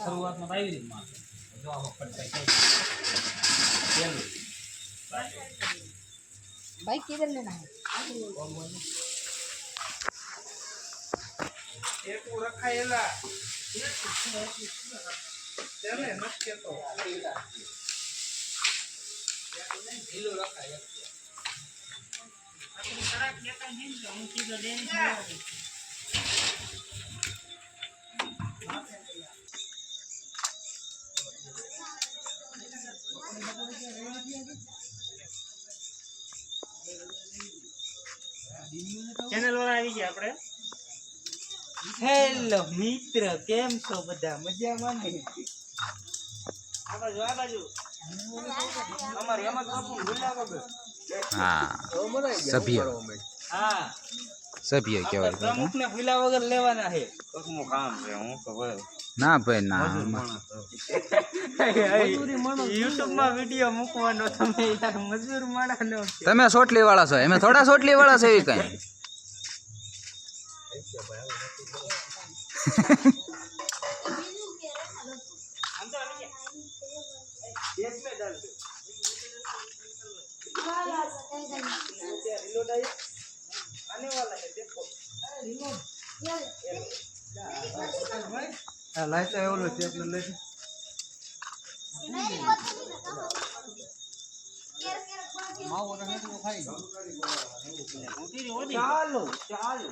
શરૂઆતમાં આવી માર જો આવો ફટકાઈ જાય. પેલું. ભાઈ કિધર લેના હે એક રખાયેલા તેને નથી કેતો ચેનલ વાળા આવી ગયા આપણે. હેલો મિત્ર કેમ છો બધા? મજામાં ને? આ બાજુ આ બાજુ. અમારે એમાં બાપુ ભૂલ્યા વગર હા સભ્ય. હા. સભ્ય કહેવાય પ્રમુખ ને ભૂલ્યા વગર લેવાના છે. ના ભાઈ ના આમાં યુટ્યુબ માં વિડીયો મૂકવાનો તમે યાર મજૂર માણસ નો તમે સોટલી વાળા છો એમે થોડા સોટલી વાળા છે એવી કઈ इसमें डाल दो रिलोड आया आने वाला है देखो લાઈટ એવલો છે આપણે લઈ ચાલો ચાલો.